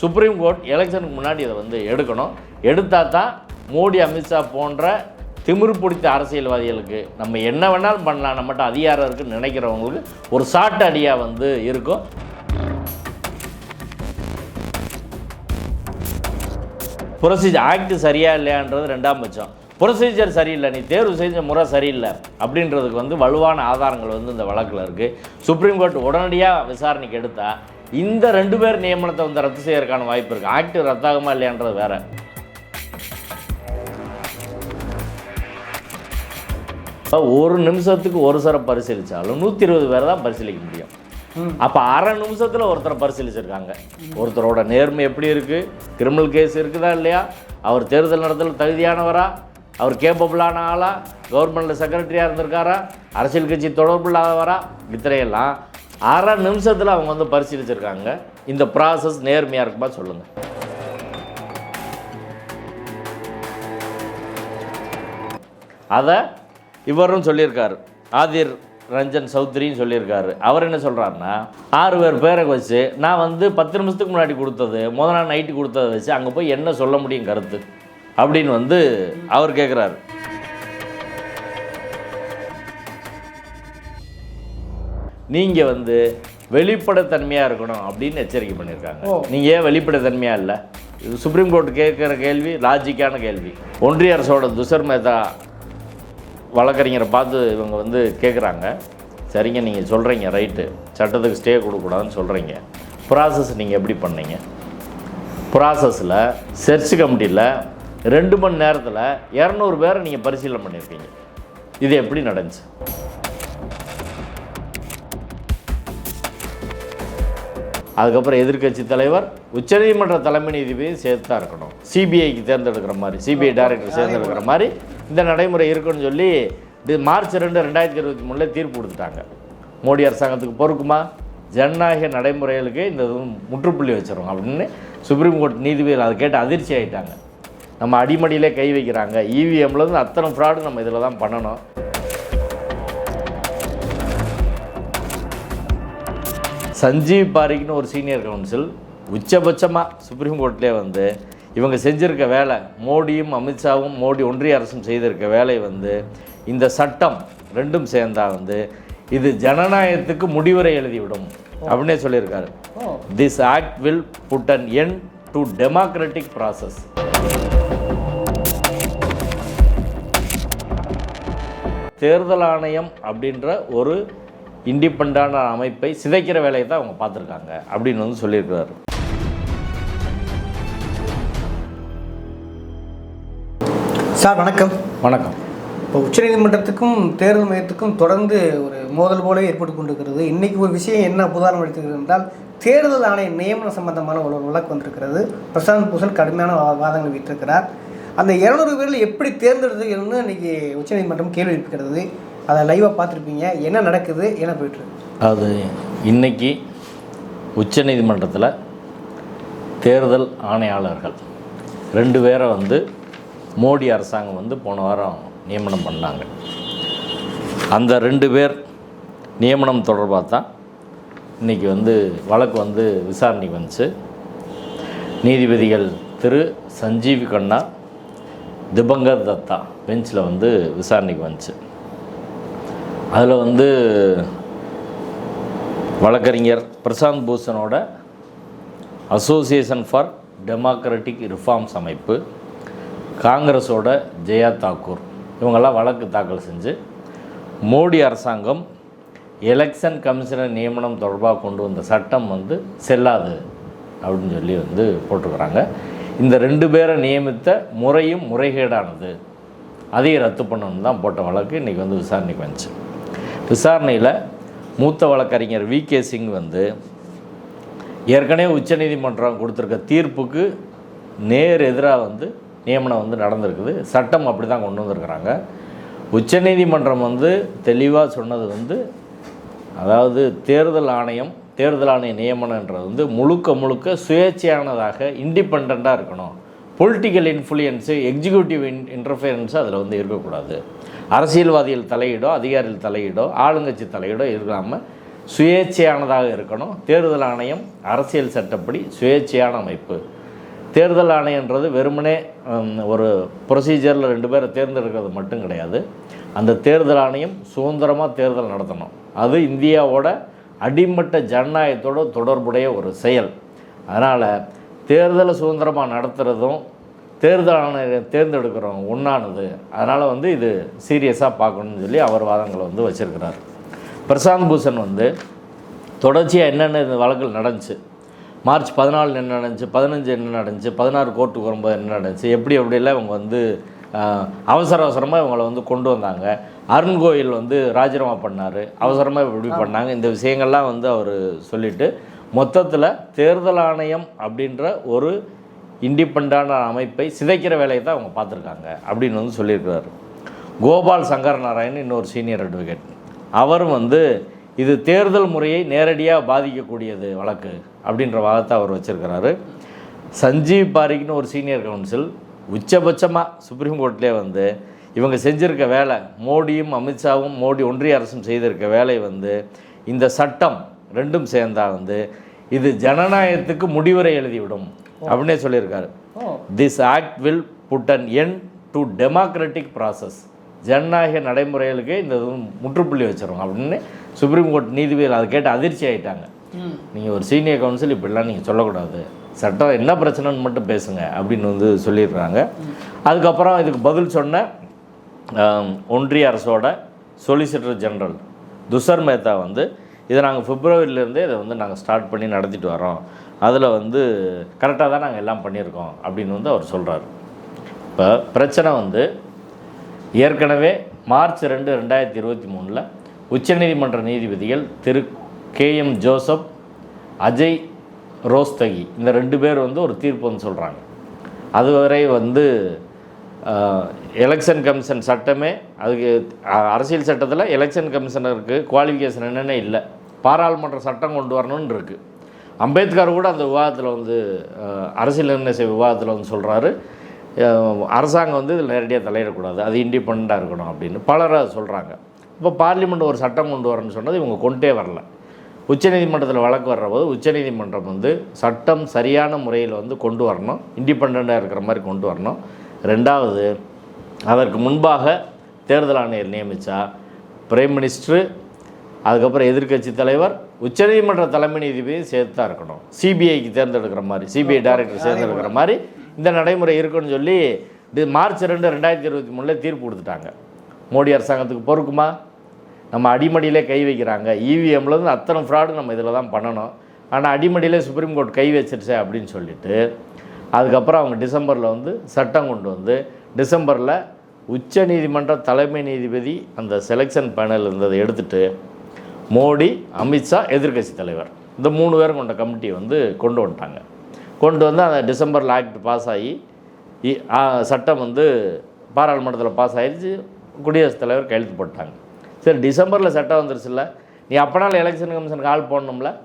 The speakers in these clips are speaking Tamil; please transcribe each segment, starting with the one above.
சுப்ரீம் கோர்ட் எலெக்ஷனுக்கு முன்னாடி இதை வந்து எடுக்கணும். எடுத்தால் தான் மோடி அமித்ஷா போன்ற திமிரு பிடித்த அரசியல்வாதிகளுக்கு நம்ம என்ன வேணாலும் பண்ணலாம். நம்மகிட்ட அதிகாரம் இருக்குன்னு நினைக்கிறவங்களுக்கு ஒரு சாட்டு அடியாக வந்து இருக்கும். ப்ரொசீஜர் ஆக்ட் சரியா இல்லையான்றது ரெண்டாம் பட்சம். ப்ரொசீஜர் சரியில்லை. நீ தேர்வு செஞ்ச முறை சரியில்லை. அப்படின்றதுக்கு வந்து வலுவான ஆதாரங்கள் வந்து இந்த வழக்கில் இருக்குது சுப்ரீம் கோர்ட் உடனடியாக விசாரணைக்கு எடுத்தால் இந்த ரெண்டு பேர் நியமனத்தை வந்து ரத்து செய்யறதுக்கான வாய்ப்பு இருக்குது ஆக்ட் ரத்தாகுமா இல்லையான்றது வேற. ஒரு நிமிஷத்துக்கு ஒரு சரம் பரிசீலித்தாலும் நூற்றி இருபது பேர் தான் பரிசீலிக்க முடியும். அப்போ அரை நிமிஷத்தில் ஒருத்தரை பரிசீலிச்சிருக்காங்க. ஒருத்தரோட நேர்மை எப்படி இருக்குது கிரிமினல் கேஸ் இருக்குதா இல்லையா? அவர் தேர்தல் நடத்தல தகுதியானவரா? அவர் கேப்பபிளான ஆளா? கவர்மெண்ட்டில் செக்ரட்டரியாக இருந்திருக்காரா? அரசியல் கட்சி தொடர்பு இல்லாதவரா இத்தனையெல்லாம் அரை நிமிஷத்தில் அவங்க வந்து பரிசீலிச்சிருக்காங்க. இந்த ப்ராசஸ் நேர்மையாக இருக்குமா சொல்லுங்கள் அதை இவரும் சொல்லியிருக்காரு. ஆதிர் ரஞ்சன் சௌத்ரின்னு சொல்லியிருக்காரு. அவர் என்ன சொல்கிறாருன்னா ஆறு பேர் பேரை வச்சு நான் வந்து பத்து நிமிஷத்துக்கு முன்னாடி கொடுத்தது முதல் நாள் நைட்டு கொடுத்ததை வச்சு அங்கே போய் என்ன சொல்ல முடியும் கருத்து? அப்படின்னு வந்து அவர் கேட்குறாரு நீங்கள் வந்து வெளிப்படைத்தன்மையாக இருக்கணும் அப்படின்னு எச்சரிக்கை பண்ணியிருக்காங்க. நீங்கள் ஏன் வெளிப்படைத்தன்மையாக இல்லை? இது சுப்ரீம் கோர்ட் கேட்குற கேள்வி லாஜிக்கான கேள்வி. ஒன்றிய அரசோட துஷர் மேத்தா வழக்கறிஞரை பார்த்து இவங்க வந்து கேட்குறாங்க சரிங்க நீங்கள் சொல்கிறீங்க ரைட்டு. சட்டத்துக்கு ஸ்டே கொடுக்கக்கூடாதுன்னு சொல்கிறீங்க ப்ராசஸ் நீங்கள் எப்படி பண்ணீங்க? ப்ராசஸில் சர்ச் கமிட்டியில் ரெண்டு மணி நேரத்தில் இரநூறு பேரை நீங்கள் பரிசீலனை பண்ணியிருக்கீங்க. இது எப்படி நடந்துச்சு? அதுக்கப்புறம் எதிர்க்கட்சி தலைவர் உச்சநீதிமன்ற தலைமை நீதிபதியும் சேர்த்து தான் இருக்கணும். சிபிஐக்கு தேர்ந்தெடுக்கிற மாதிரி சிபிஐ டைரக்டர் தேர்ந்தெடுக்கிற மாதிரி இந்த நடைமுறை இருக்குன்னு சொல்லி இது மார்ச் ரெண்டு ரெண்டாயிரத்தி இருபத்தி மூணில் தீர்ப்பு கொடுத்துட்டாங்க. மோடி அரசாங்கத்துக்கு பொறுக்குமா? ஜனநாயக நடைமுறைகளுக்கு இந்த முற்றுப்புள்ளி வச்சிடும் அப்படின்னு சுப்ரீம் கோர்ட் நீதிபதிகள் அதை கேட்டு அதிர்ச்சி ஆகிட்டாங்க நம்ம அடிமடியிலே கை வைக்கிறாங்க. இவிஎம்லேருந்து அத்தனை ஃப்ராடு நம்ம இதில் தான் பண்ணணும். சஞ்சீவ் பாரிக்னு ஒரு சீனியர் கவுன்சில் உச்சபட்சமாக சுப்ரீம் கோர்ட்லேயே வந்து இவங்க செஞ்சிருக்க வேலை மோடியும் அமித்ஷாவும் மோடி ஒன்றிய அரசும் செய்திருக்க வேலை வந்து இந்த சட்டம் ரெண்டும் சேர்ந்தா வந்து இது ஜனநாயகத்துக்கு முடிவுரை எழுதிவிடும் அப்படின்னே சொல்லியிருக்காரு. This act will put an end to democratic process தேர்தல் ஆணையம் அப்படின்ற ஒரு இண்டிபெண்டான அமைப்பை சிதைக்கிற வேலையை தான் அவங்க பார்த்துருக்காங்க அப்படின்னு வந்து சொல்லியிருக்கிறாரு சார் வணக்கம். வணக்கம். இப்போ உச்சநீதிமன்றத்துக்கும் தேர்தல் மையத்துக்கும் தொடர்ந்து ஒரு மோதல் போல ஏற்பட்டு கொண்டிருக்கிறது. இன்னைக்கு ஒரு விஷயம் என்ன புதாரம் எடுத்துக்கிறது என்றால் தேர்தல் ஆணைய நியமனம் சம்பந்தமான ஒரு வழக்கு வந்திருக்கிறது. பிரசாந்த் பூஷன் கடுமையான வாதங்களை வைத்திருக்கிறார் அந்த இரநூறு பேரில் எப்படி தேர்ந்தெடுத்ததுன்னு இன்னைக்கு உச்சநீதிமன்றம் கேள்வி எழுப்பிக்கிறது. அதை லைவாக பார்த்துருப்பீங்க. என்ன நடக்குது? என்ன போயிட்டுருக்கு அது இன்னைக்கு உச்சநீதிமன்றத்தில் தேர்தல் ஆணையாளர்கள் ரெண்டு பேரை வந்து மோடி அரசாங்கம் வந்து போன வாரம் நியமனம் பண்ணாங்க. அந்த ரெண்டு பேர் நியமனம் தொடர்பாக தான் இன்றைக்கி வந்து வழக்கு வந்து விசாரணைக்கு வந்துச்சு. நீதிபதிகள் திரு சஞ்சீவ் கண்ணா திபங்கர் தத்தா பெஞ்சில் வந்து விசாரணைக்கு வந்துச்சு. அதில் வந்து வழக்கறிஞர் பிரசாந்த் பூஷனோட அசோசியேஷன் ஃபார் டெமோக்ராட்டிக் ரிஃபார்ம்ஸ் அமைப்பு காங்கிரஸோட ஜெயா தாக்கூர். இவங்கெல்லாம் வழக்கு தாக்கல் செஞ்சு மோடி அரசாங்கம் எலெக்ஷன் கமிஷனர் நியமனம் தொடர்பாக கொண்டு வந்த சட்டம் வந்து செல்லாது அப்படின்னு சொல்லி வந்து போட்டிருக்கிறாங்க. இந்த ரெண்டு பேரை நியமித்த முறையும் முறைகேடானது. அதையும் ரத்து பண்ணணும்னு தான் போட்ட வழக்கு இன்றைக்கி வந்து விசாரணைக்கு வந்துச்சு. விசாரணையில் மூத்த வழக்கறிஞர் வி. கே. சிங் வந்து ஏற்கனவே உச்சநீதிமன்றம் கொடுத்துருக்க தீர்ப்புக்கு நேர் எதிராக வந்து நியமனம் வந்து நடந்திருக்குது. சட்டம் அப்படி தான் கொண்டு வந்திருக்கிறாங்க. உச்சநீதிமன்றம் வந்து தெளிவாக சொன்னது வந்து அதாவது தேர்தல் ஆணையம் தேர்தல் ஆணைய நியமனன்றது வந்து முழுக்க முழுக்க சுயேட்சையானதாக இண்டிபெண்ட்டாக இருக்கணும். Political influence executive in interference அதில் வந்து இருக்கக்கூடாது. அரசியல்வாதிகள் தலையீடோ அதிகாரிகள் தலையீடோ ஆளுங்கட்சி தலையீடோ இருக்காமல் சுயேட்சையானதாக இருக்கணும். தேர்தல் ஆணையம் அரசியல் சட்டப்படி சுயேட்சையான அமைப்பு. தேர்தல் ஆணையன்றது வெறுமனே ஒரு ப்ரொசீஜரில் ரெண்டு பேரை தேர்ந்தெடுக்கிறது மட்டும் கிடையாது. அந்த தேர்தல் ஆணையம் சுதந்திரமாக தேர்தல் நடத்தணும். அது இந்தியாவோட அடிமட்ட ஜனநாயகத்தோட தொடர்புடைய ஒரு செயல். அதனால் தேர்தலை சுதந்திரமாக நடத்துகிறதும் தேர்தல் ஆணையம் தேர்ந்தெடுக்கிறோம் ஒன்றானது அதனால் வந்து இது சீரியஸாக பார்க்கணும்னு சொல்லி அவர் வாதங்களை வந்து வச்சிருக்கிறார். பிரசாந்த் பூஷன் வந்து தொடர்ச்சியாக என்னென்ன இந்த வழக்குகள் நடந்துச்சு? மார்ச் பதினாலு என்ன நடந்துச்சு? பதினஞ்சு என்ன நடந்துச்சு? பதினாறு கோர்ட்டுக்கு வரும்போது என்ன நடந்துச்சு? எப்படி எப்படியெல்லாம் இவங்க வந்து அவசர அவசரமாக இவங்களை வந்து கொண்டு வந்தாங்க? அருண் கோயில் வந்து ராஜினாமா பண்ணார். அவசரமாக இப்படி பண்ணாங்க. இந்த விஷயங்கள்லாம் வந்து அவர் சொல்லிட்டு மொத்தத்தில் தேர்தல் ஆணையம் அப்படின்ற ஒரு இண்டிபெண்டான அமைப்பை சிதைக்கிற வேலையை தான் அவங்க பார்த்துருக்காங்க அப்படின்னு வந்து சொல்லியிருக்கிறாரு. கோபால் சங்கர் நாராயண் இன்னொரு சீனியர் அட்வொகேட் அவரும் வந்து இது தேர்தல் முறையை நேரடியாக பாதிக்கக்கூடியது வழக்கு அப்படின்ற வாதத்தை அவர் வச்சுருக்கிறாரு. சஞ்சீவ் பாரிக்னு ஒரு சீனியர் கவுன்சில் உச்சபட்சமாக சுப்ரீம் கோர்ட்லேயே வந்து இவங்க செஞ்சுருக்க வேலை மோடியும் அமித்ஷாவும் மோடி ஒன்றிய அரசும் செய்திருக்க வேலை வந்து இந்த சட்டம் ரெண்டும் சேர்ந்தா வந்து இது ஜனநாயகத்துக்கு முடிவுரை எழுதிவிடும் அப்படின்னே சொல்லியிருக்காரு. This act will put an end to democratic process ஜனநாயக நடைமுறைகளுக்கு இந்த முற்றுப்புள்ளி வச்சிரும் அப்படின்னு சுப்ரீம் கோர்ட் நீதிபதிகள் அதை கேட்டு அதிர்ச்சி ஆயிட்டாங்க. ம். நீங்கள் ஒரு சீனியர் கவுன்சில் இப்படிலாம் நீங்கள் சொல்லக்கூடாது. சட்டம் என்ன பிரச்சனைன்னு மட்டும் பேசுங்க அப்படின்னு வந்து சொல்லிடுறாங்க. அதுக்கப்புறம் இதுக்கு பதில் சொன்ன ஒன்றிய அரசோட சொலிசிட்டர் ஜெனரல் துஷர் மேத்தா வந்து இதை நாங்கள் பிப்ரவரியிலேருந்தே இதை வந்து நாங்கள் ஸ்டார்ட் பண்ணி நடத்திட்டு வரோம் அதில் வந்து கரெக்டாக தான் நாங்கள் எல்லாம் பண்ணியிருக்கோம் அப்படின்னு வந்து அவர் சொல்கிறார் இப்போ பிரச்சனை வந்து ஏற்கனவே மார்ச் ரெண்டு ரெண்டாயிரத்தி இருபத்தி மூணில் உச்சநீதிமன்ற நீதிபதிகள் திரு K M Joseph Ajay Rastogi இந்த ரெண்டு பேர் வந்து ஒரு தீர்ப்பு வந்து சொல்கிறாங்க அதுவரை வந்து எலெக்ஷன் கமிஷன் சட்டமே அதுக்கு அரசியல் சட்டத்தில் எலெக்ஷன் கமிஷனருக்கு குவாலிஃபிகேஷன் என்னென்ன இல்லை. பாராளுமன்ற சட்டம் கொண்டு வரணும்னு இருக்குது அம்பேத்கர் கூட அந்த விவாதத்தில் வந்து அரசியல் நிர்ணய விவாதத்தில் வந்து சொல்கிறாரு அரசாங்கம் வந்து இதில் நேரடியாக தலையிடக்கூடாது. அது இண்டிபெண்ட்டாக இருக்கணும் அப்படின்னு. பலர் அதை சொல்கிறாங்க இப்போ பார்லிமெண்ட் ஒரு சட்டம் கொண்டு வரணும்னு சொன்னது இவங்க கொண்டே வரல. உச்சநீதிமன்றத்தில் வழக்கு வர்ற போது உச்சநீதிமன்றம் வந்து சட்டம் சரியான முறையில் வந்து கொண்டு வரணும். இண்டிபெண்ட்டாக இருக்கிற மாதிரி கொண்டு வரணும். ரெண்டாவது அதற்கு முன்பாக தேர்தல் ஆணையர் நியமித்தா பிரைம் மினிஸ்டரு அதுக்கப்புறம் எதிர்க்கட்சி தலைவர் உச்சநீதிமன்ற தலைமை நீதிபதி சேர்த்து தான் இருக்கணும் சிபிஐக்கு தேர்ந்தெடுக்கிற மாதிரி சிபிஐ டைரக்டர் தேர்ந்தெடுக்கிற மாதிரி இந்த நடைமுறை இருக்குன்னு சொல்லி மார்ச் ரெண்டு ரெண்டாயிரத்தி இருபத்தி மூணில் தீர்ப்பு கொடுத்துட்டாங்க. மோடி அரசாங்கத்துக்கு பொறுக்குமா? நம்ம அடிமடியிலே கை வைக்கிறாங்க. இவிஎம்லேருந்து அத்தனை ஃப்ராடு நம்ம இதில் தான் பண்ணணும். ஆனால் அடிமடியிலே சுப்ரீம் கோர்ட் கை வச்சிருச்சே அப்படின்னு சொல்லிட்டு அதுக்கப்புறம் அவங்க டிசம்பரில் வந்து சட்டம் கொண்டு வந்து டிசம்பரில் உச்ச நீதிமன்ற தலைமை நீதிபதி அந்த செலெக்ஷன் பேனல் இருந்ததை எடுத்துட்டு மோடி அமித்ஷா எதிர்க்கட்சி தலைவர். இந்த மூணு பேரும் கொண்ட கமிட்டி வந்து கொண்டு வந்துட்டாங்க. கொண்டு வந்து அந்த டிசம்பரில் ஆக்ட் பாஸ் ஆகி இ- சட்டம் வந்து பாராளுமன்றத்தில் பாஸ் ஆகிடுச்சு குடியரசுத் தலைவர் கையெழுத்து போட்டாங்க. சரி டிசம்பரில் சட்டம் வந்துருச்சுல்ல. நீ அப்பனால் எலெக்ஷன் கமிஷனுக்கு ஆள் போடணும்ல.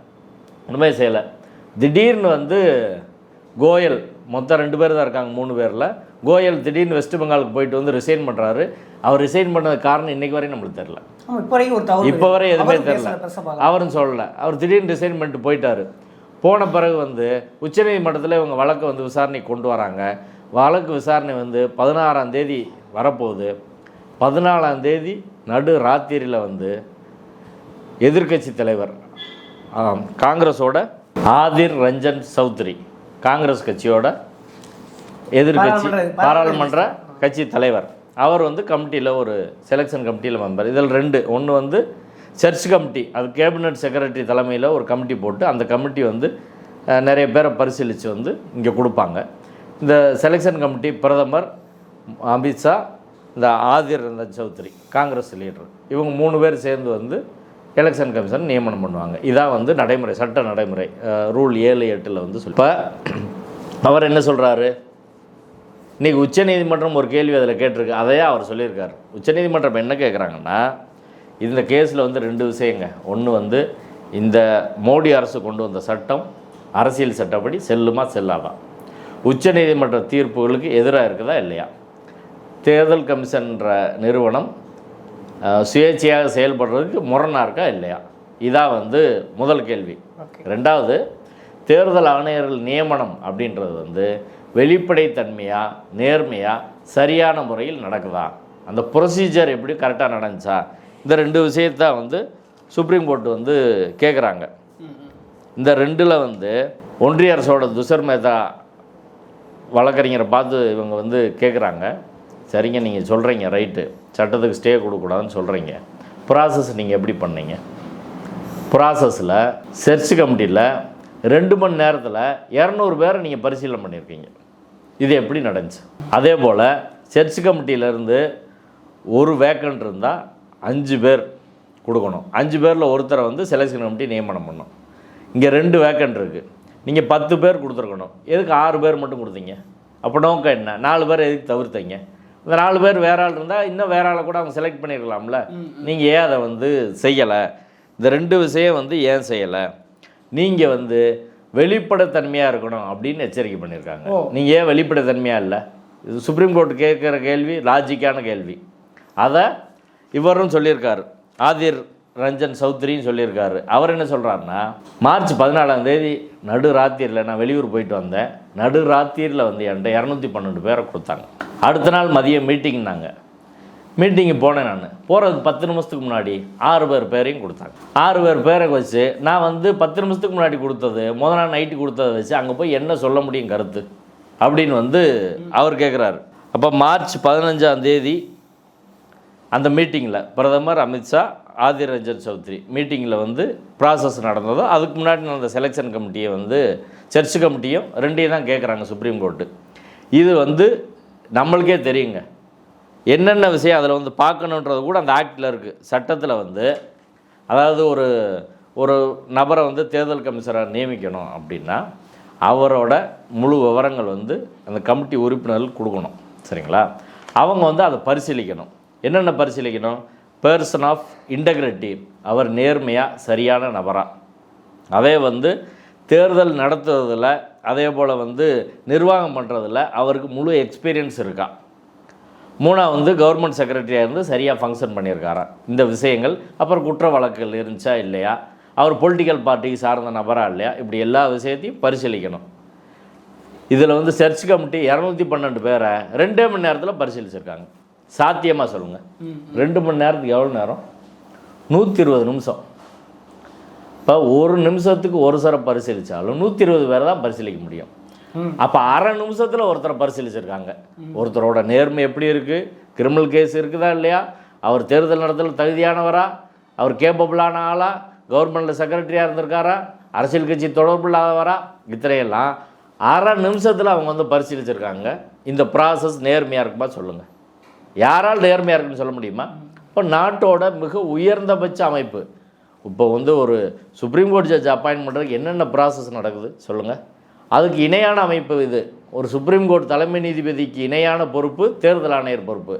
ஒன்றுமே செய்யலை. திடீர்னு வந்து கோயல் மொத்தம் ரெண்டு பேர் தான் இருக்காங்க மூணு பேரில். கோயல் திடீர்னு வெஸ்ட் பெங்காலுக்கு போயிட்டு வந்து ரிசைன் பண்ணுறாரு அவர் ரிசைன் பண்ணது காரணம் இன்னைக்கு வரையும் நம்மளுக்கு தெரில இப்போ வரை எதுவுமே தெரில. அவரும் சொல்லல. அவர் திடீர்னு ரிசைன் பண்ணிட்டு போயிட்டாரு. போன பிறகு வந்து உச்சநீதிமன்றத்தில் இவங்க வழக்கை வந்து விசாரணைக்கு கொண்டு வராங்க. வழக்கு விசாரணை வந்து பதினாறாம் தேதி வரப்போகுது. பதினாலாம் தேதி நடு ராத்திரியில் வந்து எதிர்க்கட்சி தலைவர் காங்கிரஸோட ஆதிர் ரஞ்சன் சௌத்ரி. காங்கிரஸ் கட்சியோட எதிர்க்கட்சி பாராளுமன்ற- கட்சி. தலைவர். அவர் வந்து கமிட்டியில் ஒரு செலெக்ஷன் கமிட்டியில் மெம்பர் இதில் ரெண்டு. ஒன்று வந்து சர்ச் கமிட்டி அது கேபினட் செக்ரட்டரி தலைமையில் ஒரு கமிட்டி போட்டு அந்த கமிட்டி வந்து நிறைய பேரை பரிசீலித்து வந்து இங்கே கொடுப்பாங்க. இந்த செலெக்ஷன் கமிட்டி பிரதமர் அமித்ஷா இந்த ஆதிர் ரஞ்சன் சௌத்ரி காங்கிரஸ் லீடர் இவங்க மூணு பேர் சேர்ந்து வந்து எலெக்ஷன் கமிஷன் நியமனம் பண்ணுவாங்க. இதான் வந்து நடைமுறை சட்ட நடைமுறை. ரூல் ஏழு எட்டில் வந்து சொல்லி இப்போ அவர் என்ன சொல்கிறாரு இன்றைக்கி உச்சநீதிமன்றம் ஒரு கேள்வி அதில் கேட்டிருக்கு. அதையே அவர் சொல்லியிருக்காரு. உச்சநீதிமன்றம் என்ன கேட்குறாங்கன்னா இந்த கேஸில் வந்து ரெண்டு விஷயங்க. ஒன்று வந்து இந்த மோடி அரசு கொண்டு வந்த சட்டம் அரசியல் சட்டப்படி செல்லுமா செல்லாதா? உச்சநீதிமன்ற தீர்ப்புகளுக்கு எதிராக இருக்குதா இல்லையா? தேர்தல் கமிஷன்ற நிறுவனம் சுயேட்சையாக செயல்படுறதுக்கு முரணாக இருக்கா இல்லையா? இதான் வந்து முதல் கேள்வி. ரெண்டாவது தேர்தல் ஆணையர்கள் நியமனம் அப்படின்றது வந்து வெளிப்படைத்தன்மையாக நேர்மையாக சரியான முறையில் நடக்குதா? அந்த ப்ரொசீஜர் எப்படி கரெக்டாக நடந்துச்சா? இந்த ரெண்டு விஷயத்த வந்து சுப்ரீம் கோர்ட் வந்து கேட்குறாங்க இந்த ரெண்டில் வந்து ஒன்றிய அரசோட துஷர் மேத்தா வழக்கறிஞரை பார்த்து இவங்க வந்து கேட்குறாங்க சரிங்க நீங்கள் சொல்கிறீங்க ரைட்டு. சட்டத்துக்கு ஸ்டே கொடுக்கூடாதுன்னு சொல்கிறீங்க ப்ராசஸ் நீங்கள் எப்படி பண்ணீங்க? ப்ராசஸில் சர்ச் கமிட்டியில் ரெண்டு மணி நேரத்தில் இரநூறு பேரை நீங்கள் பரிசீலனை பண்ணியிருக்கீங்க. இது எப்படி நடந்துச்சு? அதே போல் சர்ச் கமிட்டியிலேருந்து ஒரு வேக்கண்ட் இருந்தால் அஞ்சு பேர் கொடுக்கணும். அஞ்சு பேரில் ஒருத்தரை வந்து செலெக்ஷன் கமிட்டி நியமனம் பண்ணணும் இங்கே ரெண்டு வேக்கண்ட் இருக்குது நீங்கள் பத்து பேர் கொடுத்துருக்கணும். எதுக்கு ஆறு பேர் மட்டும் கொடுத்தீங்க? அப்போ நோக்கம் என்ன? நாலு பேர் எதுக்கு தவிர்த்தீங்க? நாலு பேர் வேற ஆள் இருந்தால் இன்னும் வேற ஆளை கூட அவங்க செலக்ட் பண்ணியிருக்கலாம்ல நீங்கள் ஏன் அதை வந்து செய்யலை? இந்த ரெண்டு விஷயம் வந்து ஏன் செய்யலை? நீங்கள் வந்து வெளிப்படைத்தன்மையாக இருக்கணும் அப்படின்னு எச்சரிக்கை பண்ணியிருக்காங்க. நீங்கள் ஏன் வெளிப்படைத்தன்மையாக இல்லை? இது சுப்ரீம் கோர்ட் கேட்குற கேள்வி லாஜிக்கான கேள்வி. அதை இவரும் சொல்லியிருக்காரு. ஆதிர் ரஞ்சன் சௌத்ரின்னு சொல்லியிருக்காரு. அவர் என்ன சொல்கிறாருன்னா மார்ச் பதினாலாம் தேதி நடு ராத்திரியில் நான் வெளியூர் போயிட்டு வந்தேன். நடு ராத்திரியில் வந்து என்கிட்ட இரநூத்தி பன்னெண்டு பேரை கொடுத்தாங்க. அடுத்த நாள் மதியம் மீட்டிங்னாங்க மீட்டிங்கு போனேன் நான். போகிறதுக்கு பத்து நிமிஷத்துக்கு முன்னாடி ஆறு பேர் பேரையும் கொடுத்தாங்க. ஆறு பேர் பேரை வச்சு நான் வந்து பத்து நிமிஷத்துக்கு முன்னாடி கொடுத்தது முதல் நாள் நைட்டு கொடுத்ததை வச்சு அங்கே போய் என்ன சொல்ல முடியும் கருத்து? அப்படின்னு வந்து அவர் கேட்குறாரு அப்போ மார்ச் பதினஞ்சாம் தேதி அந்த மீட்டிங்கில் பிரதமர் அமித்ஷா ஆதிர் ரஞ்சன் சௌத்ரி மீட்டிங்கில் வந்து ப்ராசஸ் நடந்ததோ அதுக்கு முன்னாடி நடந்த செலெக்ஷன் கமிட்டியை வந்து சர்ச் கமிட்டியும் ரெண்டையும் தான் கேட்குறாங்க சுப்ரீம் கோர்ட்டு இது வந்து நம்மளுக்கே தெரியுங்க. என்னென்ன விஷயம் அதில் வந்து பார்க்கணுன்றது கூட அந்த ஆக்டில் இருக்குது சட்டத்தில் வந்து அதாவது ஒரு ஒரு நபரை வந்து தேர்தல் கமிஷனராக நியமிக்கணும் அப்படின்னா அவரோட முழு விவரங்கள் வந்து அந்த கமிட்டி உறுப்பினர்கள் கொடுக்கணும். சரிங்களா? அவங்க வந்து அதை பரிசீலிக்கணும். என்னென்ன பரிசீலிக்கணும்? பர்சன் ஆஃப் இன்டகிரிட்டி அவர் நேர்மையாக சரியான நபராக அதே வந்து தேர்தல் நடத்துறதில் அதே போல் வந்து நிர்வாகம் பண்ணுறதில் அவருக்கு முழு எக்ஸ்பீரியன்ஸ் இருக்கா. மூணா வந்து கவர்மெண்ட் செக்ரட்டரியாக இருந்து சரியாக ஃபங்க்ஷன் பண்ணியிருக்காரா. இந்த விஷயங்கள் அப்புறம் குற்ற வழக்குகள் இருந்துச்சா இல்லையா? அவர் பொலிட்டிக்கல் பார்ட்டிக்கு சார்ந்த நபராக இல்லையா? இப்படி எல்லா விஷயத்தையும் பரிசீலிக்கணும். இதில் வந்து சர்ச் கமிட்டி இரநூத்தி பன்னெண்டு பேரை ரெண்டே மணி நேரத்தில் பரிசீலிச்சிருக்காங்க. சாத்தியமாக சொல்லுங்கள் ரெண்டு மணி நேரத்துக்கு எவ்வளோ நேரம்? நூற்றி இருபது நிமிஷம். இப்போ ஒரு நிமிஷத்துக்கு ஒரு சர பரிசீலித்தாலும் நூற்றி இருபது பேரை தான் பரிசீலிக்க முடியும். அப்போ அரை நிமிஷத்தில் ஒருத்தரை பரிசீலிச்சிருக்காங்க. ஒருத்தரோட நேர்மை எப்படி இருக்குது கிரிமினல் கேஸ் இருக்குதா இல்லையா? அவர் தேர்தல் நடத்தல தகுதியானவரா? அவர் கேப்பபிளான ஆளா? கவர்மெண்ட்டில் செக்ரட்டரியாக இருந்திருக்காரா? அரசியல் கட்சி தொடர்பு இல்லாதவரா? இத்தனையெல்லாம் அரை நிமிஷத்தில் அவங்க வந்து பரிசீலிச்சிருக்காங்க. இந்த ப்ராசஸ் நேர்மையாக இருக்குமா சொல்லுங்கள் யாரால் நேர்மையாக இருக்குன்னு சொல்ல முடியுமா? இப்போ நாட்டோட மிக உயர்ந்தபட்ச அமைப்பு. இப்போ வந்து ஒரு சுப்ரீம் கோர்ட் ஜட்ஜ் அப்பாயின்ட் பண்ணுறதுக்கு என்னென்ன ப்ராசஸ் நடக்குது சொல்லுங்கள் அதுக்கு இணையான அமைப்பு இது. ஒரு சுப்ரீம் கோர்ட் தலைமை நீதிபதிக்கு இணையான பொறுப்பு தேர்தல் ஆணையர் பொறுப்பு.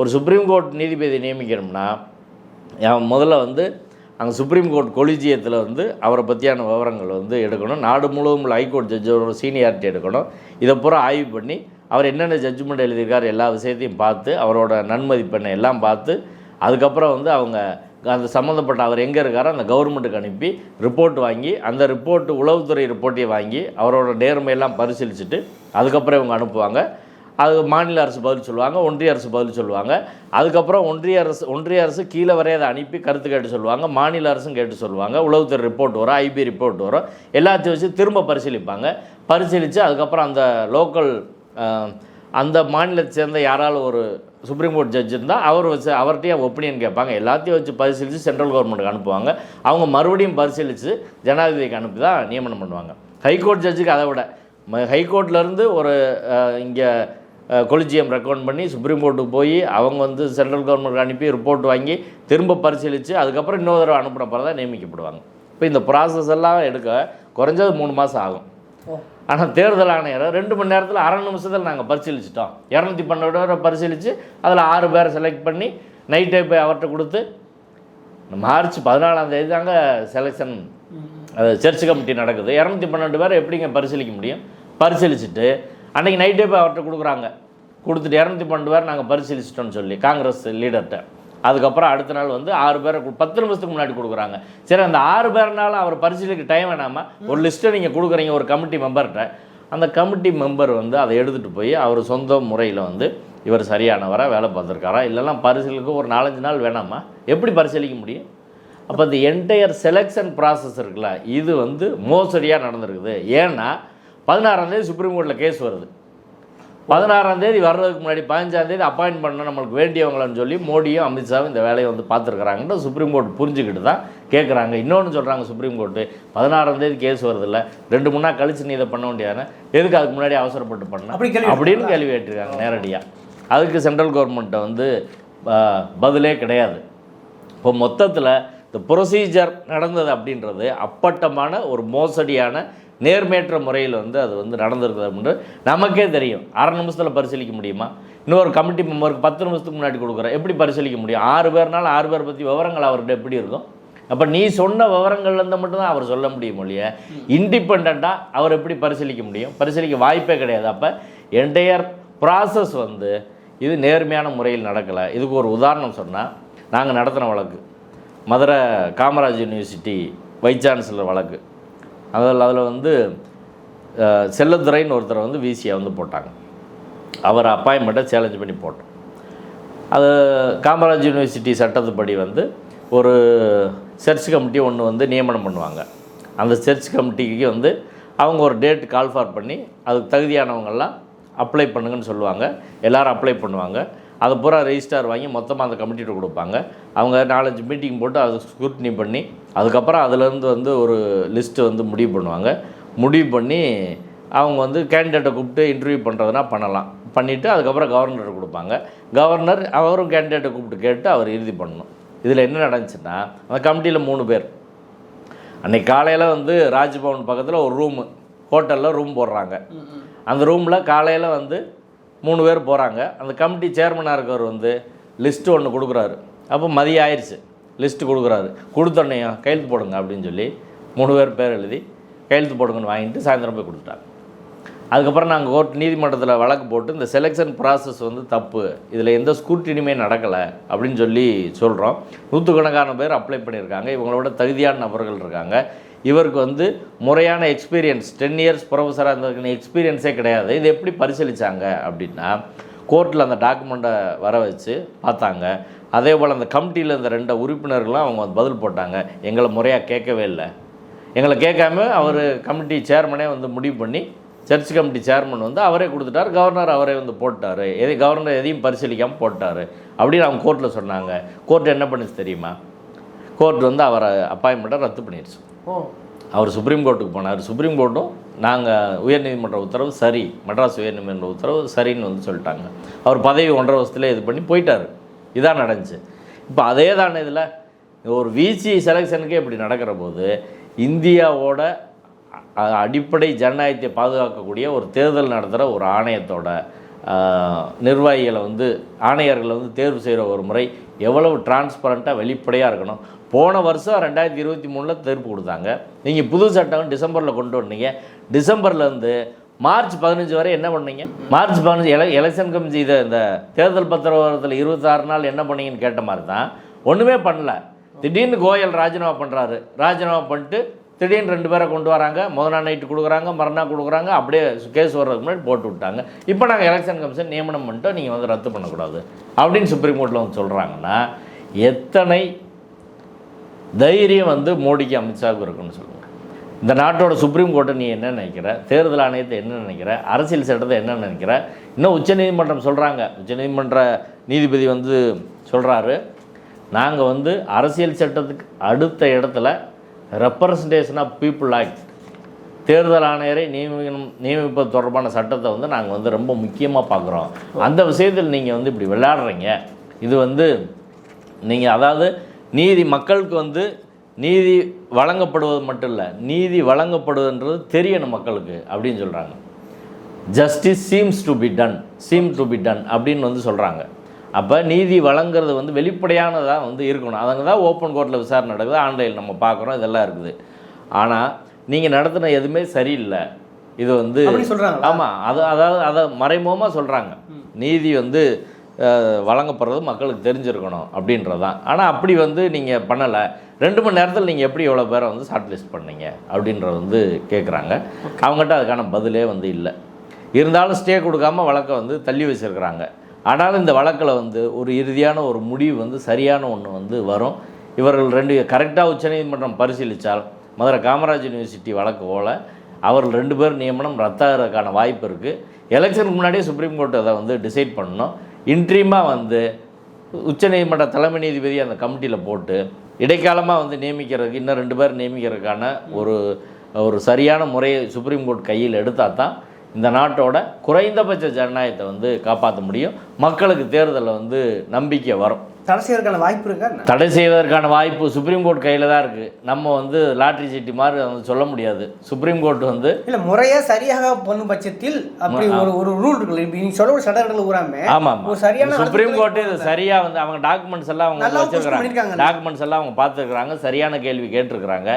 ஒரு சுப்ரீம் கோர்ட் நீதிபதி நியமிக்கணும்னா என் முதல்ல வந்து அங்கே சுப்ரீம் கோர்ட் கொலிஜியத்தில் வந்து அவரை பற்றியான விவரங்கள் வந்து எடுக்கணும். நாடு முழுவதும் உள்ள ஹைகோர்ட் ஜட்ஜோட சீனியாரிட்டி எடுக்கணும். இதை பூரா ஆய்வு பண்ணி அவர் என்னென்ன ஜட்ஜ்மெண்ட் எழுதியிருக்கார் எல்லா விஷயத்தையும் பார்த்து அவரோட நன்மதிப்பெண்ணை எல்லாம் பார்த்து அதுக்கப்புறம் வந்து அவங்க அந்த சம்மந்தப்பட்ட அவர் எங்கே இருக்காரோ அந்த கவர்மெண்ட்டுக்கு அனுப்பி ரிப்போர்ட் வாங்கி அந்த ரிப்போர்ட்டு உளவுத்துறை ரிப்போர்ட்டையும் வாங்கி அவரோட நேர்மையெல்லாம் பரிசீலிச்சுட்டு அதுக்கப்புறம் இவங்க அனுப்புவாங்க. அது மாநில அரசு பதில் சொல்லுவாங்க ஒன்றிய அரசு பதில் சொல்லுவாங்க. அதுக்கப்புறம் ஒன்றிய அரசு ஒன்றிய அரசு கீழே வரைய அதை அனுப்பி கருத்து கேட்டு சொல்லுவாங்க மாநில அரசும் கேட்டு சொல்லுவாங்க உளவுத்துறை ரிப்போர்ட் வரும் ஐபி ரிப்போர்ட் வரும் எல்லாத்தையும் வச்சு திரும்ப பரிசீலிப்பாங்க. பரிசீலித்து அதுக்கப்புறம் அந்த லோக்கல் அந்த மாநிலத்தை சேர்ந்த யாராலும் ஒரு சுப்ரீம் கோர்ட் ஜட்ஜ் இருந்தால் அவர் வச்சு அவர்கிட்டயே ஒப்பீனியன் கேட்பாங்க. எல்லாத்தையும் வச்சு பரிசீலித்து சென்ட்ரல் கவர்மெண்ட்டுக்கு அனுப்புவாங்க. அவங்க மறுபடியும் பரிசீலித்து ஜனாதிபதிக்கு அனுப்பி தான் நியமனம் பண்ணுவாங்க. ஹைகோர்ட் ஜட்ஜுக்கு அதை விட. ஹைகோர்ட்லேருந்து ஒரு இங்கே கொலிஜியம் ரெக்கமெண்ட் பண்ணி சுப்ரீம் கோர்ட்டுக்கு போய் அவங்க வந்து சென்ட்ரல் கவர்மெண்ட் அனுப்பி ரிப்போர்ட் வாங்கி திரும்ப பரிசீலித்து அதுக்கப்புறம் இன்னொரு தடவை அனுப்புன பிறகு தான் நியமிக்கப்படுவாங்க. இப்போ இந்த ப்ராசஸ் எல்லாம் எடுக்க குறைஞ்சது மூணு மாதம் ஆகும். ஆனால் தேர்தல் ஆணையரை ரெண்டு மணி நேரத்தில் அரை நிமிஷத்தில் நாங்கள் பரிசீலிச்சிட்டோம். இரநூத்தி பன்னெண்டு பேரை பரிசீலித்து அதில் ஆறு பேரை செலக்ட் பண்ணி நைட்டே போய் அவர்கிட்ட கொடுத்து மார்ச் பதினாலாம் தேதி தாங்க செலெக்ஷன் அது சர்ச் கமிட்டி நடக்குது. இரநூத்தி பன்னெண்டு பேரை எப்படிங்க பரிசீலிக்க முடியும்? பரிசீலிச்சுட்டு அன்றைக்கி நைட்டே போய் அவர்கிட்ட கொடுக்குறாங்க. கொடுத்துட்டு இரநூத்தி பன்னெண்டு பேர் நாங்கள் பரிசீலிச்சிட்டோம்னு சொல்லி காங்கிரஸ் லீடர்கிட்ட அதுக்கப்புறம் அடுத்த நாள் வந்து ஆறு பேரை பத்து நிமிஷத்துக்கு முன்னாடி கொடுக்குறாங்க. சரி அந்த ஆறு பேர்னால அவர் பரிசீலிக்க டைம் வேணாமல் ஒரு லிஸ்ட்டை நீங்கள் கொடுக்குறீங்க ஒரு கமிட்டி மெம்பர்கிட்ட அந்த கமிட்டி மெம்பர் வந்து அதை எடுத்துகிட்டு போய் அவர் சொந்த முறையில் வந்து இவர் சரியானவராக வேலை பார்த்துருக்காரா? இல்லைன்னா பரிசீலிக்க ஒரு நாலஞ்சு நாள் வேணாமா எப்படி பரிசீலிக்க முடியும்? அப்போ இந்த என்டையர் செலெக்ஷன் ப்ராசஸ் இருக்குல்ல இது வந்து மோசடியாக நடந்திருக்குது. ஏன்னா பதினாறாந்தேதி சுப்ரீம் கோர்ட்டில் கேஸ் வருது. பதினாறாம் தேதி வர்றதுக்கு முன்னாடி பதினஞ்சாம் தேதி அப்பாயின்ட் பண்ண நம்மளுக்கு வேண்டியவங்களன்னு சொல்லி மோடியும் அமித்ஷாவும் இந்த வேலையை வந்து பார்த்துருக்குறாங்கன்னு சுப்ரீம் கோர்ட் புரிஞ்சுக்கிட்டு தான் கேட்குறாங்க இன்னொன்று சொல்கிறாங்க சுப்ரீம் கோர்ட்டு பதினாறாம் தேதி கேஸ் வருதில்ல. ரெண்டு மூணு நாள் கழிச்சு நீ இதை பண்ண வேண்டியதானே? எதுக்கு அதுக்கு முன்னாடி அவசரப்பட்டு பண்ண? அப்படின்னு கேள்வி கேட்டிருக்காங்க நேரடியாக அதுக்கு சென்ட்ரல் கவர்மெண்ட்டை வந்து பதிலே கிடையாது. இப்போ மொத்தத்தில் இந்த ப்ரொசீஜர் நடந்தது அப்படின்றது அப்பட்டமான ஒரு மோசடியான நேர்மையற்ற முறையில் வந்து அது வந்து நடந்திருக்குது அப்படின்னு நமக்கே தெரியும். அரை நிமிஷத்தில் பரிசீலிக்க முடியுமா? இன்னொரு கமிட்டி மெம்பருக்கு பத்து நிமிஷத்துக்கு முன்னாடி கொடுக்குறோம் எப்படி பரிசீலிக்க முடியும்? ஆறு பேர்னால ஆறு பேர் பற்றி விவரங்கள் அவர்கிட்ட எப்படி இருக்கும்? அப்போ நீ சொன்ன விவரங்கள்லேருந்து மட்டும்தான் அவர் சொல்ல முடியும் ஒழிய இண்டிபெண்ட்டாக அவர் எப்படி பரிசீலிக்க முடியும்? பரிசீலிக்க வாய்ப்பே கிடையாது. அப்போ என்டையர் ப்ராசஸ் வந்து இது நேர்மையான முறையில் நடக்கலை. இதுக்கு ஒரு உதாரணம் சொன்னால் நாங்கள் நடத்தின வழக்கு. Madurai Kamaraj university vice chancellor வழக்கு. அதில் அதில் வந்து செல்லத்துறைன்னு ஒருத்தரை வந்து விசியை வந்து போட்டாங்க. அவர் அப்பாயின்மெண்ட்டை சேலஞ்ச் பண்ணி போட்டோம் அது காமராஜ் யூனிவர்சிட்டி சட்டத்துப்படி வந்து ஒரு சர்ச் கமிட்டி ஒன்று வந்து நியமனம் பண்ணுவாங்க. அந்த சர்ச் கமிட்டிக்கு வந்து அவங்க ஒரு டேட் கால் ஃபார் பண்ணி அதுக்கு தகுதியானவங்கெல்லாம் அப்ளை பண்ணுங்கன்னு சொல்லுவாங்க. எல்லோரும் அப்ளை பண்ணுவாங்க. அது பூரா ரெஜிஸ்டார் வாங்கி மொத்தமாக அந்த கமிட்டிகிட்ட கொடுப்பாங்க. அவங்க நாலஞ்சு மீட்டிங் போட்டு அதை ஸ்க்ரூட்னி பண்ணி அதுக்கப்புறம் அதுலேருந்து வந்து ஒரு லிஸ்ட்டு வந்து முடிவு பண்ணுவாங்க. முடிவு பண்ணி அவங்க வந்து கேண்டிடேட்டை கூப்பிட்டு இன்டர்வியூ பண்ணுறதுனா பண்ணலாம். பண்ணிவிட்டு அதுக்கப்புறம் கவர்னர் கொடுப்பாங்க. கவர்னர் அவரும் கேண்டிடேட்டை கூப்பிட்டு கேட்டு அவர் இறுதி பண்ணணும். இதில் என்ன நடந்துச்சுன்னா அந்த கமிட்டியில் மூணு பேர். அன்றைக்கி காலையில் வந்து ராஜ்பவன் பக்கத்தில் ஒரு ரூமு ஹோட்டலில் ரூம் போடுறாங்க. அந்த ரூமில் காலையில் வந்து மூணு பேர் போகிறாங்க அந்த கமிட்டி சேர்மனாக இருக்கவர் வந்து லிஸ்ட்டு ஒன்று கொடுக்குறாரு. அப்போ மதியம் ஆயிடுச்சு லிஸ்ட்டு கொடுக்குறாரு. கொடுத்தோன்னையா கையெழுத்து போடுங்க அப்படின்னு சொல்லி மூணு பேர் பேர் எழுதி கையெழுத்து போடுங்கன்னு வாங்கிட்டு சாயந்தரம் போய் கொடுத்துட்டாங்க. அதுக்கப்புறம் நாங்கள் கோர்ட் நீதிமன்றத்தில் வழக்கு போட்டு இந்த செலெக்ஷன் ப்ராசஸ் வந்து தப்பு. இதில் எந்த ஸ்கூட்டினுமே நடக்கலை அப்படின்னு சொல்லி சொல்கிறோம் நூற்றுக்கணக்கான பேர் அப்ளை பண்ணியிருக்காங்க. இவங்களோட தகுதியான நபர்கள் இருக்காங்க. இவருக்கு வந்து முறையான எக்ஸ்பீரியன்ஸ் டென் இயர்ஸ் ப்ரொஃபஸராக இருந்ததுக்கான எக்ஸ்பீரியன்ஸே கிடையாது. இது எப்படி பரிசீலித்தாங்க அப்படின்னா கோர்ட்டில் அந்த டாக்குமெண்ட்டை வர வச்சு பார்த்தாங்க. அதே போல் அந்த கமிட்டியில் இருந்த ரெண்டு உறுப்பினர்களும் அவங்க வந்து பதில் போட்டாங்க. எங்களை முறையாக கேட்கவே இல்லை. எங்களை கேட்காம அவர் கமிட்டி சேர்மனே வந்து முடிவு பண்ணி சர்ச் கமிட்டி சேர்மன் வந்து அவரே கொடுத்துட்டார். கவர்னர் அவரே வந்து போட்டார். எதை கவர்னர் எதையும் பரிசீலிக்காமல் போட்டார். அப்படின்னு அவங்க கோர்ட்டில் சொன்னாங்க. கோர்ட் என்ன பண்ணுச்சு தெரியுமா? கோர்ட் வந்து அவரை அப்பாயின்மெண்ட்டை ரத்து பண்ணிடுச்சு. ஓ. அவர் சுப்ரீம் கோர்ட்டுக்கு போனார். சுப்ரீம் கோர்ட்டும் நாங்கள் உயர்நீதிமன்ற உத்தரவு சரி மெட்ராஸ் உயர்நீதிமன்ற உத்தரவு சரின்னு வந்து சொல்லிட்டாங்க. அவர் பதவி ஒன்றரை வருஷத்துல இது பண்ணி போயிட்டார். இதான் நடந்துச்சு. இப்போ அதே தானே இதில்? ஒரு விசி செலெக்ஷனுக்கே இப்படி நடக்கிற போது இந்தியாவோட அடிப்படை ஜனநாயகத்தை பாதுகாக்கக்கூடிய ஒரு தேர்தல் நடத்துகிற ஒரு ஆணையத்தோட நிர்வாகிகளை வந்து ஆணையர்களை வந்து தேர்வு செய்கிற ஒரு முறை எவ்வளவு டிரான்ஸ்பரண்ட்டாக வெளிப்படையாக இருக்கணும். போன வருஷம் ரெண்டாயிரத்தி இருபத்தி மூணில் தீர்ப்பு கொடுத்தாங்க. நீங்கள் புது சட்டம் டிசம்பரில் கொண்டு வந்தீங்க. டிசம்பர்லேருந்து மார்ச் பதினஞ்சு வரை என்ன பண்ணீங்க? மார்ச் பதினஞ்சு எல எலெக்ஷன் கமிஷன் இதை இந்த தேர்தல் பத்திரத்தில் இருபத்தாறு நாள் என்ன பண்ணீங்கன்னு கேட்ட மாதிரி தான் ஒன்றுமே பண்ணல. திடீர்னு கோயல் ராஜினாமா பண்ணுறாரு ராஜினாமா பண்ணிட்டு திடீர்னு ரெண்டு பேரை கொண்டு வராங்க. முதல் நாள் நைட்டு கொடுக்குறாங்க மறுநாள் கொடுக்குறாங்க. அப்படியே கேஸ் வர்றதுக்கு முன்னாடி போட்டு விட்டாங்க. இப்போ நாங்கள் எலெக்ஷன் கமிஷன் நியமனம் பண்ணிட்டோம். நீங்கள் வந்து ரத்து பண்ணக்கூடாது. அப்படின்னு சுப்ரீம் கோர்ட்டில் வந்து சொல்கிறாங்கன்னா எத்தனை தைரியம் வந்து மோடிக்கு அமித்ஷாவுக்கு இருக்குன்னு சொல்லுங்கள் இந்த நாட்டோட சுப்ரீம் கோர்ட்டை நீ என்ன நினைக்கிற? தேர்தல் ஆணையத்தை என்ன நினைக்கிற? அரசியல் சட்டத்தை என்ன நினைக்கிற? இன்னும் உச்சநீதிமன்றம் சொல்கிறாங்க உச்சநீதிமன்ற நீதிபதி வந்து சொல்கிறாரு நாங்கள் வந்து அரசியல் சட்டத்துக்கு அடுத்த இடத்துல ரெப்ரசன்டேஷன் ஆஃப் பீப்புள் ஆக்ட் தேர்தல் ஆணையரை நியமிக்கணும் நியமிப்பது தொடர்பான சட்டத்தை வந்து நாங்கள் வந்து ரொம்ப முக்கியமாக பார்க்குறோம். அந்த விஷயத்தில் நீங்கள் வந்து இப்படி விளையாடுறீங்க. இது வந்து நீங்கள் அதாவது நீதி மக்களுக்கு வந்து நீதி வழங்கப்படுவது மட்டும் இல்லை நீதி வழங்கப்படுதுன்றது தெரியணும் மக்களுக்கு அப்படின்னு சொல்கிறாங்க justice seems to be done seem to be done அப்படின்னு வந்து சொல்கிறாங்க அப்போ நீதி வழங்குறது வந்து வெளிப்படையானதாக வந்து இருக்கணும். அதங்க தான் ஓப்பன் கோர்ட்டில் விசாரணை நடக்குது ஆன்லைனில் நம்ம பார்க்குறோம் இதெல்லாம் இருக்குது. ஆனால் நீங்கள் நடத்தின எதுவுமே சரியில்லை. இது வந்து சொல்றாங்களா? ஆமாம் அது அதாவது அதை மறைமுகமாக சொல்கிறாங்க நீதி வந்து வழங்கப்படுறது மக்களுக்கு தெரிஞ்சிருக்கணும் அப்படின்றது தான் ஆனால் அப்படி வந்து நீங்கள் பண்ணலை. ரெண்டு மணி நேரத்தில் நீங்கள் எப்படி எவ்வளோ பேரை வந்து ஷார்ட் லிஸ்ட் பண்ணீங்க அப்படின்றத வந்து கேட்குறாங்க அவங்ககிட்ட அதுக்கான பதிலே வந்து இல்லை. இருந்தாலும் ஸ்டே கொடுக்காம வழக்கை வந்து தள்ளி வச்சுருக்கிறாங்க. ஆனாலும் இந்த வழக்கில் வந்து ஒரு இறுதியான ஒரு முடிவு வந்து சரியான ஒன்று வந்து வரும். இவர்கள் ரெண்டு கரெக்டாக உச்சநீதிமன்றம் பரிசீலித்தால் மதுரை காமராஜ் யூனிவர்சிட்டி வழக்கு போல அவர்கள் ரெண்டு பேர் நியமனம் ரத்தாகிறதுக்கான வாய்ப்பு இருக்குது எலெக்ஷனுக்கு முன்னாடியே சுப்ரீம் கோர்ட் அதை வந்து டிசைட் பண்ணணும். இன்ட்ரீமாக வந்து உச்சநீதிமன்ற தலைமை நீதிபதி அந்த கமிட்டியில் போட்டு இடைக்காலமாக வந்து நியமிக்கிறதுக்கு இன்னும் ரெண்டு பேர் நியமிக்கிறதுக்கான ஒரு ஒரு சரியான முறையை சுப்ரீம் கோர்ட் கையில் எடுத்தால் தான் இந்த நாட்டோட குறைந்தபட்ச ஜனநாயகத்தை வந்து காப்பாற்ற முடியும். மக்களுக்கு தேர்தலில் வந்து நம்பிக்கை வரும். தடை செய்வதற்கான வாய்ப்பு இருக்கா? தடை செய்வதற்கான வாய்ப்பு சுப்ரீம் கோர்ட் கையில் தான் இருக்குது நம்ம வந்து லாட்ரி சீட்டி மாதிரி வந்து சொல்ல முடியாது. சுப்ரீம் கோர்ட் வந்து இல்ல முறையா சரியாக பண்ணும் பட்சத்தில் அப்படி ஒரு ஒரு ரூல் இருக்குல்ல. இப்ப நீங்க சொல்ல ஒரு சட்டங்கள் ஊராம ஆமாம் ஒரு சரியான சுப்ரீம் கோர்ட்டு இது சரியாக வந்து அவங்க டாக்குமெண்ட்ஸ் எல்லாம் அவங்க. வச்சிருக்கிறாங்க. டாக்குமெண்ட்ஸ் எல்லாம் அவங்க பார்த்துருக்குறாங்க. சரியான கேள்வி கேட்டிருக்கிறாங்க.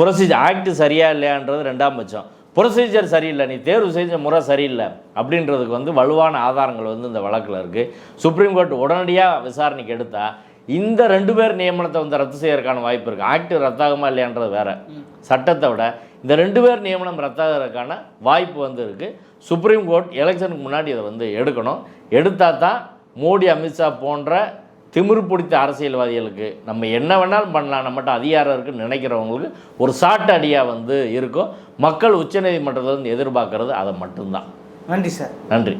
ப்ரொசீஜர் ஆக்ட் சரியா இல்லையான்றது ரெண்டாம் பட்சம். ப்ரொசீஜர் சரியில்லை நீ தேர்வு செஞ்ச முறை சரியில்லை அப்படின்றதுக்கு வந்து வலுவான ஆதாரங்கள் வந்து இந்த வழக்கில் இருக்குது சுப்ரீம் கோர்ட் உடனடியாக விசாரணைக்கு எடுத்தால் இந்த ரெண்டு பேர் நியமனத்தை வந்து ரத்து செய்யறதுக்கான வாய்ப்பு இருக்குது ஆக்ட் ரத்தாகுமா இல்லையான்றது வேற. சட்டத்தை விட இந்த ரெண்டு பேர் நியமனம் ரத்தாகிறதுக்கான வாய்ப்பு வந்து இருக்குது சுப்ரீம் கோர்ட் எலெக்ஷனுக்கு முன்னாடி இதை வந்து எடுக்கணும். எடுத்தால் தான் மோடி அமித்ஷா போன்ற திமிரு பிடித்த அரசியல்வாதிகளுக்கு நம்ம என்ன வேணாலும் பண்ணலாம். நம்மகிட்ட அதிகாரம் இருக்குன்னு நினைக்கிறவங்களுக்கு ஒரு சாட்டு அடியாக வந்து இருக்கும். மக்கள் உச்சநீதிமன்றத்தை வந்து எதிர்பார்க்கறது அதை மட்டும்தான். நன்றி சார். நன்றி.